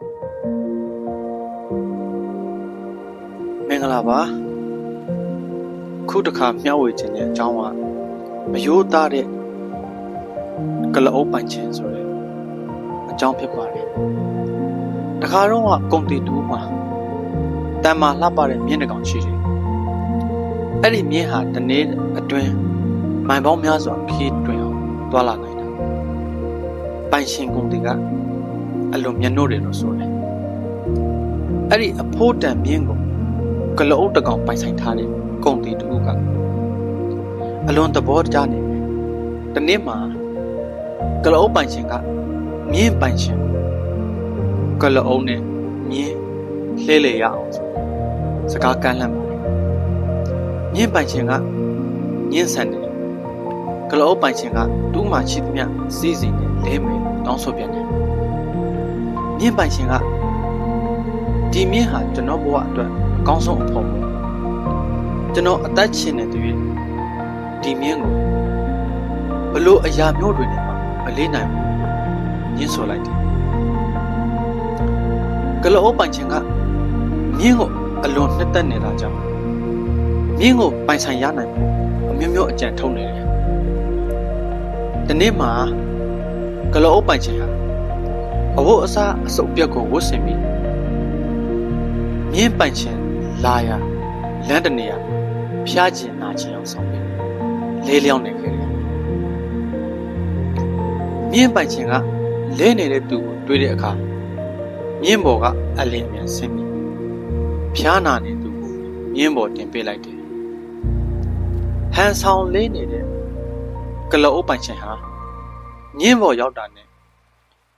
မင်္ဂလာပါခုတစ်ခါမျှဝေခြင်းတဲ့အကြောင်းကမယိုးသားတဲ့ကလအုပ်ပိုင်ခြင်းဆိုတဲ့အကြောင်းဖြစ်ပါတယ်တခါတော့ကကုံတီတူမှာတန်မာလှပတဲ့မြင်းတစ်ကောင်ရှိတယ်အဲ့ဒီမြင်းဟာတနေ့အတွင်းမိုင်ပေါင်းများစွာခီးတွင်အောင်တွာလာနိုင်တာပိုင်ရှင်ကုံတီက အလွန်မျက်နှိုးတယ်လို့ဆိုတယ်အဲ့ဒီအဖိုးတန်မြင်းကိုကလအုပ်တကောင်ပိုင်ဆိုင်ထားတဲ့ကုံတီတူကအလွန်သဘောကျနေတယ်။ဒီနေ့မှာကလအုပ်ပိုင်ရှင်ကမြင်းပိုင်ရှင်ကလအုပ်နဲ့မြင်းလှဲလေရအောင်ဆိုစကားကမ်းလှမ်းပါတယ်။မြင်းပိုင်ရှင်ကမြင်းဆန်တယ်ကလအုပ်ပိုင်ရှင်ကတူးမှရှိသမျှစီးစိမ်နဲ့လဲမယ်တောင်းဆိုပြန်တယ်။ မြင်းပိုင်ရှင်ကဒီမြင်းဟာကျွန်တော်ဘဝအတွက်အကောင်းဆုံးအဖို့ပေါ့ကျွန်တော်အသက်ရှင်နေတဲ့တွေ့ဒီမြင်းကိုဘလို့အရာမျိုးတွေနဲ့မှမလေးနိုင်ဘူးညှင်းဆိုလိုက်တယ်ကလောပိုင်ချင်ကမြင်းကိုအလွန်နှစ်သက်နေတာကြောင့်မြင်းကိုပိုင်ဆိုင်ရနိုင်ဖို့အမျိုးမျိုးအကြံထုတ်နေတယ်ဒီနေ့မှာကလောပိုင်ချင်ဟာ အဝတ်အစားအစုပ်ပြက်ကိုဝတ်ဆင်ပြီးမြင်းပိုင်ချင်လာရလမ်းတနေရဖျားကျင်နာချင်အောင်ဆောင်ပြီးလေးလျောင်းနေခဲ့တယ်မြင်းပိုင်ချင်ကလဲနေတဲ့သူကိုတွေ့တဲ့အခါမြင်းဘော်ကအလင်းမြန်ဆင်းပြီးဖျားနာနေသူကိုမြင်းဘော်တင်ပေးလိုက်တယ်ဟန်ဆောင်လေးနေတဲ့ကလောအုပ်ပိုင်ချင်ဟာမြင်းဘော်ရောက်တာနဲ့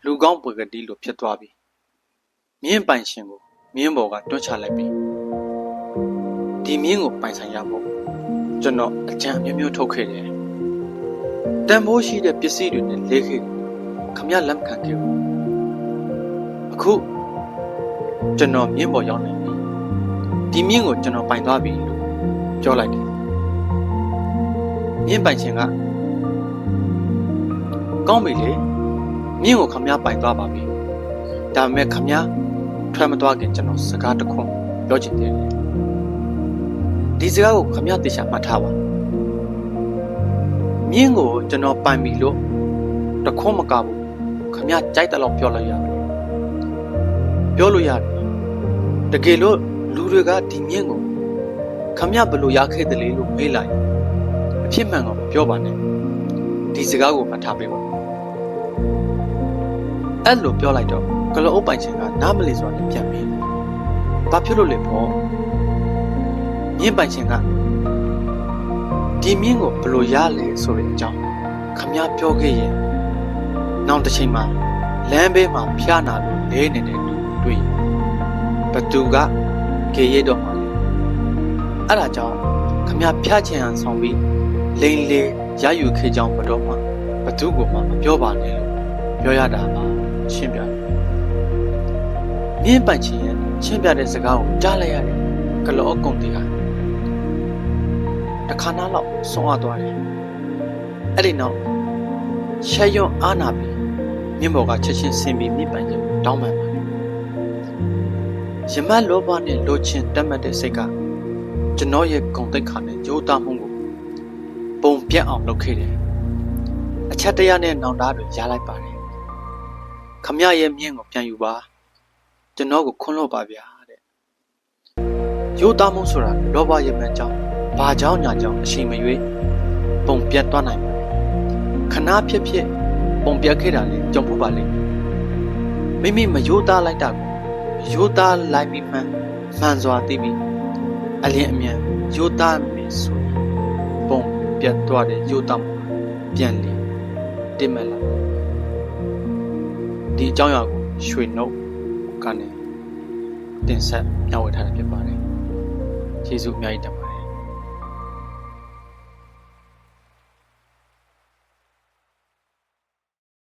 လူကောင်းပကတိလိုဖြစ်သွားပြီမြင်းပိုင်ရှင်ကိုမြင်းဘော်ကတွန်းချလိုက်ပြီဒီမြင်းကိုပိုင်ဆိုင်ရဖို့ကျွန်တော်အကြံအမျိုးမျိုးထုတ်ခဲ့တယ်တန်ဖိုးရှိတဲ့ပစ္စည်းတွေနဲ့လေးခဲ့တယ်ခမရလက်မခံခဲ့ဘူးအခုကျွန်တော်မြင်းဘော်ရောက်နေပြီဒီမြင်းကိုကျွန်တော်ပိုင်သွားပြီလို့ပြောလိုက်တယ်မြင်းပိုင်ရှင်ကကောင်းပြီလေ မြင်းကိုခမရပိုင်သွားပါပြီဒါပေမဲ့ခမရထွက်မသွားခင်ကျွန်တော်စကားတစ်ခွန်းပြောချင်တယ်ဒီစကားကိုခမရတေချာမှတ်ထားပါမြင်းကိုကျွန်တော်ပိုင်ပြီလို့တခွန်းမကဘူးခမရကြိုက်တဲ့လောက်ပြောလို့ရတယ်ပြောလို့ရတယ်တကယ်လို့လူတွေကဒီမြင်းကိုခမရဘယ်လိုရခဲ့တယ်လဲလို့မေးလိုက်အဖြစ်မှန်ကိုမပြောပါနဲ့ဒီစကားကိုမှတ်ထားပေးပါ အဲ့လိုပြောလိုက်တော့ကလောအုပ်ပိုင်ရှင်ကနားမလည်စွာနဲ့ပြန်ပြီးဘာဖြစ်လို့လဲပေါ့မြင်းပိုင်ရှင်ကဒီမြင်းကိုဘယ်လိုရလဲဆိုတဲ့အကြောင်းခမည်းပြောခဲ့ရင်နောက်တစ်ချိန်မှာလမ်းဘေးမှာဖျားနာလို့လဲနေတဲ့လူတွေ့ရင်ဘသူကကေရတော့မှာလဲအဲ့ဒါကြောင့်ခမည်းဖျားချင်အောင်ဆောင်ပြီးလိန်လေရယူခဲ့ကြောင်းဘတော်မှာဘသူကမှမပြောပါနဲ့လို့ပြောရတာပါ ရှင်းပြတယ်မြင်းပိုင်ချင်ရဲ့ချင်းပြတဲ့စကားကိုကြားလိုက်ရတယ်ကလောအကုံတီဟာတခါနာလောက်ဆုံးအပ်သွားတယ်အဲ့ဒီနောက်ရှက်ရွံ့အာနာပြီးမြင်းဘော်ကချက်ချင်းဆင်းပြီးမြင်းပိုင်ချင်ကိုတောင်းပန်ပါတယ်ရမတ်လောဘနဲ့လိုချင်တက်မှတ်တဲ့စိတ်ကကျွန်တော်ရဲ့ဂုံတိတ်ခါနဲ့ကြိုးသားမှုကိုပုံပြတ်အောင်လုပ်ခဲ့တယ်အချက်တရားနဲ့နောင်တတွေရလိုက်ပါတယ် ခမရရဲ့မြင်းကိုပြန်ယူပါကျွန်တော်ကိုခွန်းလို့ပါဗျာတဲ့ရိုးသားမှုဆိုတာလောဘရဲ့မှန်ကြောင်းဘာကြောင့်ညာကြောင့်အချိန်မရွေးပုံပြတ်သွားနိုင်ပါတယ်ခဏဖြစ်ဖြစ်ပုံပြတ်ခဲ့တာလေကြုံဖို့ပါလိမ့်မယ်မိမိမရိုးသားလိုက်တာကိုရိုးသားလိုက်ပြီးမှန်မှန်စွာသိပြီးအလင်းအမြန်ရိုးသားမယ်ဆိုရင်ပုံပြတ်သွားတဲ့ရိုးသားမှုပြန်လေတင်မဲ့လာ ဒီအကြောင်းအရာကိုရွှေနှုတ်ကနေတင်ဆက်မျှဝေထားတာဖြစ်ပါတယ်။ကျေးဇူးအများကြီးတင်ပါ